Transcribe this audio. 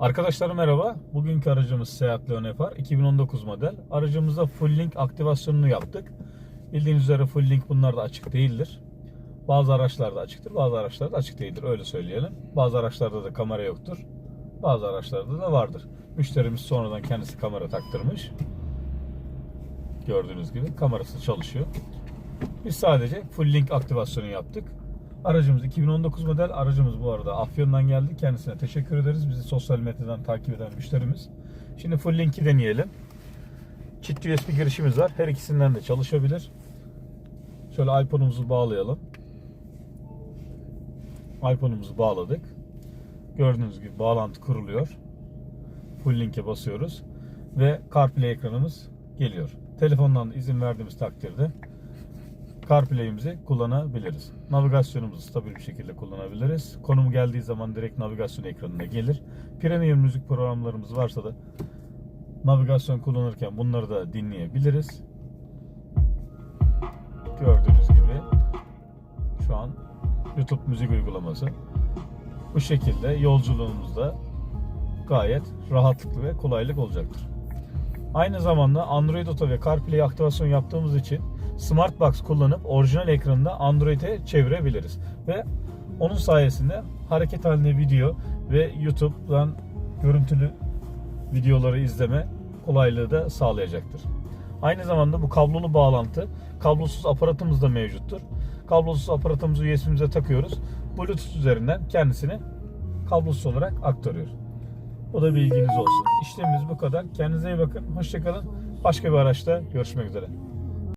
Arkadaşlar merhaba. Bugünkü aracımız Seat Leon FR 2019 model. Aracımızda Full Link aktivasyonunu yaptık. Bildiğiniz üzere Full Link bunlar da açık değildir. Bazı araçlarda açıktır, bazı araçlarda açık değildir. Öyle söyleyelim. Bazı araçlarda da kamera yoktur. Bazı araçlarda da vardır. Müşterimiz sonradan kendisi kamera taktırmış. Gördüğünüz gibi kamerası çalışıyor. Biz sadece Full Link aktivasyonu yaptık. Aracımız 2019 model. Aracımız bu arada Afyon'dan geldi. Kendisine teşekkür ederiz. Bizi sosyal medyadan takip eden müşterimiz. Şimdi Full Link'i deneyelim. Çift USB girişimiz var. Her ikisinden de çalışabilir. Şöyle iPhone'umuzu bağlayalım. iPhone'umuzu bağladık. Gördüğünüz gibi bağlantı kuruluyor. Full Link'e basıyoruz. Ve CarPlay ekranımız geliyor. Telefondan izin verdiğimiz takdirde CarPlay'imizi kullanabiliriz. Navigasyonumuzu stabil bir şekilde kullanabiliriz. Konum geldiği zaman direkt navigasyon ekranına gelir. Premium müzik programlarımız varsa da navigasyon kullanırken bunları da dinleyebiliriz. Gördüğünüz gibi şu an YouTube müzik uygulaması. Bu şekilde yolculuğumuzda gayet rahatlıklı ve kolaylık olacaktır. Aynı zamanda Android Auto ve CarPlay aktivasyon yaptığımız için Smartbox kullanıp orijinal ekranında Android'e çevirebiliriz. Ve onun sayesinde hareket halinde video ve YouTube'dan görüntülü videoları izleme kolaylığı da sağlayacaktır. Aynı zamanda bu kablolu bağlantı kablosuz aparatımız da mevcuttur. Kablosuz aparatımızı USB'mize takıyoruz. Bluetooth üzerinden kendisini kablosuz olarak aktarıyor. O da bilginiz olsun. İşlemimiz bu kadar. Kendinize iyi bakın. Hoşçakalın. Başka bir araçta görüşmek üzere.